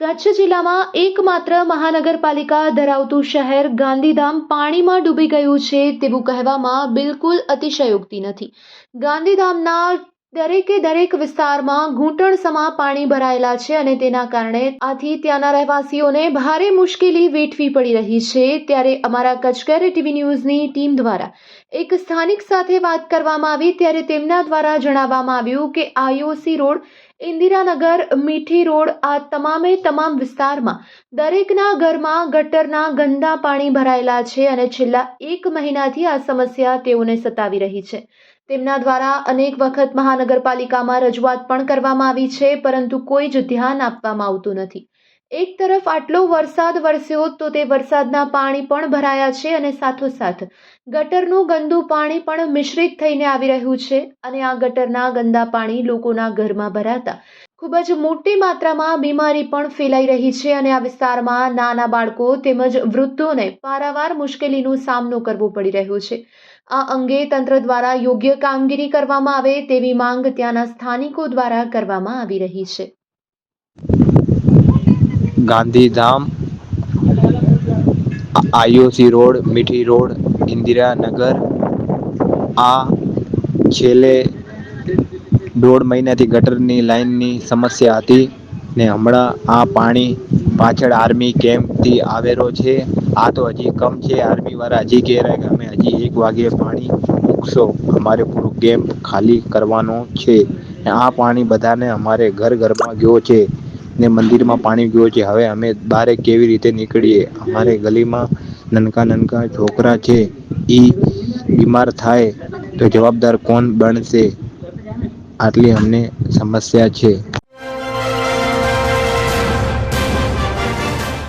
કચ્છ જિલ્લામાં એકમાત્ર મહાનગરપાલિકા ધરાવતું શહેર ગાંધીધામ પાણીમાં ડૂબી ગયું છે તેવું કહેવામાં બિલકુલ અતિશયોક્તિ નથી. ગાંધીધામના દરેકે દરેક વિસ્તારમાં ઘૂંટણસમા પાણી ભરાયેલા છે અને તેના કારણે આથી ત્યાંના રહેવાસીઓને ભારે મુશ્કેલી વેઠવી પડી રહી છે. ત્યારે અમારા કચકેર ટીવી ન્યૂઝની ટીમ દ્વારા એક સ્થાનિક સાથે વાત કરવામાં આવી, ત્યારે તેમના દ્વારા જણાવવામાં આવ્યું કે આઈઓસી રોડ ઇન્દિરાનગર, મીઠી રોડ આ તમામે તમામ વિસ્તારમાં દરેકના ઘરમાં ગટરના ગંદા પાણી ભરાયેલા છે અને છેલ્લા એક મહિનાથી આ સમસ્યા તેઓને સતાવી રહી છે. તેમના દ્વારા અનેક વખત મહાનગરપાલિકામાં રજૂઆત પણ કરવામાં આવી છે, પરંતુ કોઈ જ ધ્યાન આપવામાં આવતું નથી. એક તરફ આટલો વરસાદ વરસ્યો તો તે વરસાદના પાણી પણ ભરાયા છે અને સાથોસાથ ગટરનું ગંદુ પાણી પણ મિશ્રિત થઈને આવી રહ્યું છે અને આ ગટરના ગંદા પાણી લોકોના ઘરમાં ભરાતા ખૂબ જ મોટી માત્રામાં બીમારી પણ ફેલાઈ રહી છે અને આ વિસ્તારમાં નાના બાળકો તેમજ વૃદ્ધોને પારાવાર મુશ્કેલીનો સામનો કરવો પડી રહ્યો છે. આ અંગે તંત્ર દ્વારા યોગ્ય કામગીરી કરવામાં આવે તેવી માંગ ત્યાંના સ્થાનિકો દ્વારા કરવામાં આવી રહી છે. Gandhidham, IOC road, Mithi road, Indiranagar, આ છેલ્લે દોઢ મહિનાથી ગટરની લાઈનની સમસ્યા હતી ને હમણાં આ પાણી પાછળ આર્મી કેમ્પથી આવેલો છે. આ તો હજી કમ છે આર્મી વાળા હજી કહે રહ્યા કે અમે હજી એક વાગે પાણી મૂકશો. અમારે પૂરું કેમ્પ ખાલી કરવાનો છે. આ પાણી બધાને અમારે ઘર ઘરમાં ગયો છે. ને મંદિરમાં પાણી ગયો છે. હવે અમે બારે કેવી રીતે નીકળીએ? અમારે ગલીમાં નનકા નનકા છોકરા છે. એ બીમાર થાય તો જવાબદાર કોણ બનશે? આટલી અમને સમસ્યા છે.